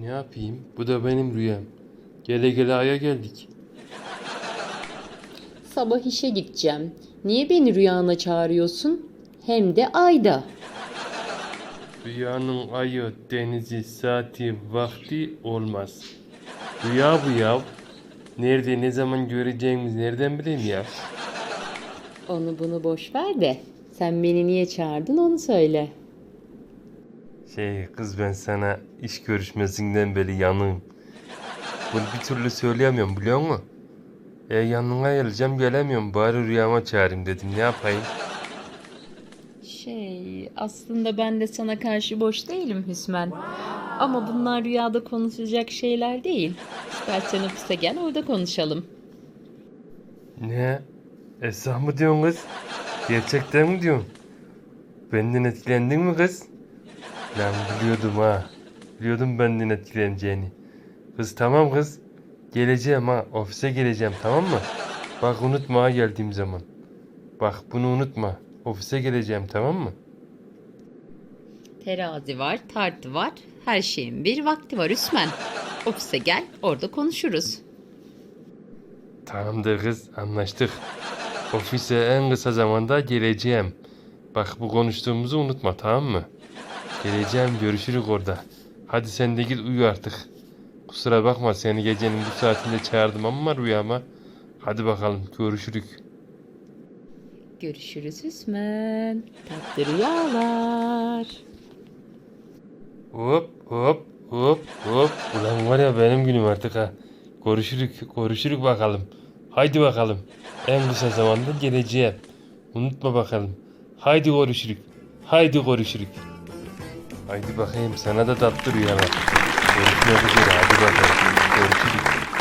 Ne yapayım? Bu da benim rüyam. Gele gele aya geldik. Sabah işe gideceğim. Niye beni rüyana çağırıyorsun? Hem de ayda. Rüyanın ayı, denizi, saati, vakti olmaz. Rüya bu ya. Nerede, ne zaman göreceğimiz nereden bileyim ya? Onu bunu boş ver de. Sen beni niye çağırdın onu söyle. Şey kız ben sana iş görüşmesinden beri yanığım. Bunu bir türlü söyleyemiyorum biliyor musun? E yanına geleceğim gelemiyorum. Bari rüyama çağırayım dedim. Ne yapayım? Şey, aslında ben de sana karşı boş değilim Hüsmen. Ama bunlar rüyada konuşacak şeyler değil. İstersen ofise gel orada konuşalım. Ne? Esra mı diyorsun kız? Gerçekten mi diyorsun? Benden etkilendin mi kız? Lan biliyordum ha. Biliyordum benden etkileneceğini. Kız tamam kız. Geleceğim ha. Ofise geleceğim tamam mı? Bak unutma ha geldiğim zaman. Bak bunu unutma. Ofise geleceğim tamam mı? Terazi var, tartı var. Her şeyin bir vakti var Hüsmen. Ofise gel, orada konuşuruz. Tamamdır kız anlaştık. Ofise en kısa zamanda geleceğim. Bak bu konuştuğumuzu unutma tamam mı? Geleceğim görüşürük orada. Hadi sen de git uyu artık. Kusura bakma seni gecenin bu saatinde çağırdım ama rüyama. Hadi bakalım görüşürük. Görüşürüz Hüsmen. Tatlı rüyalar. Hop hop hop hop. Ulan var ya benim günüm artık ha. Görüşürük, görüşürük bakalım. Haydi bakalım. En kısa zamanda geleceğim. Unutma bakalım. Haydi görüşürük. Haydi görüşürük. Haydi bakayım sana da tatlı rüyalar. Görüşmek üzere hadi bakalım. Görüşürük.